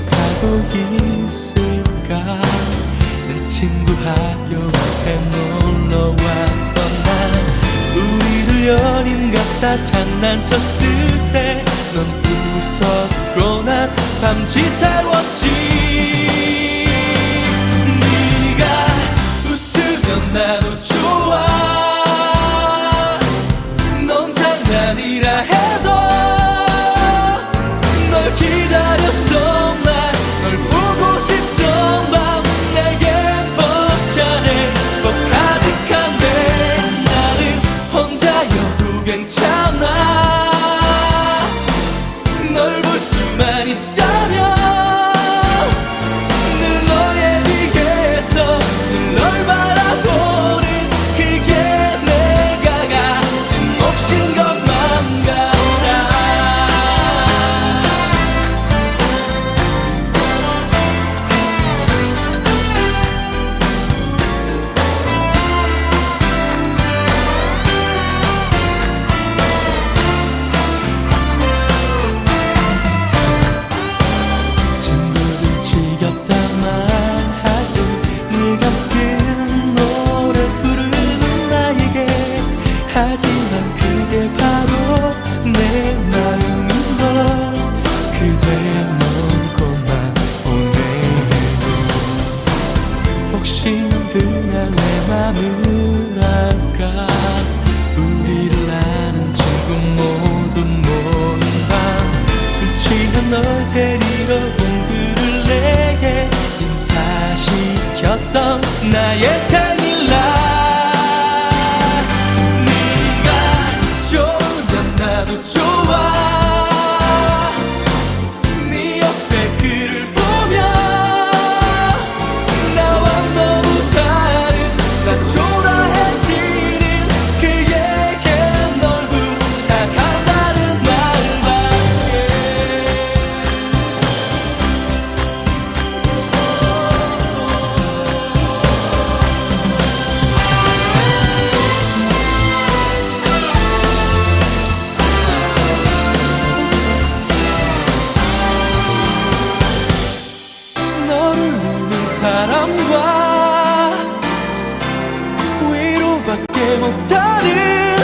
못하고 있을까? 내 친구 학교 앞에 놀러 왔던 날. 우리들 연인 같다 장난쳤을 때 넌 웃었고 난 밤지 새웠지. 그대 먼 곳만. 보내고 혹시 넌 그냥 내 맘을 알까? 우리를 아는 친구 모두 모인 밤 술 취한 널 데리러 온 그를 내게 인사시켰던 나의 생일날. 좋아 사람과 위로밖에 못하는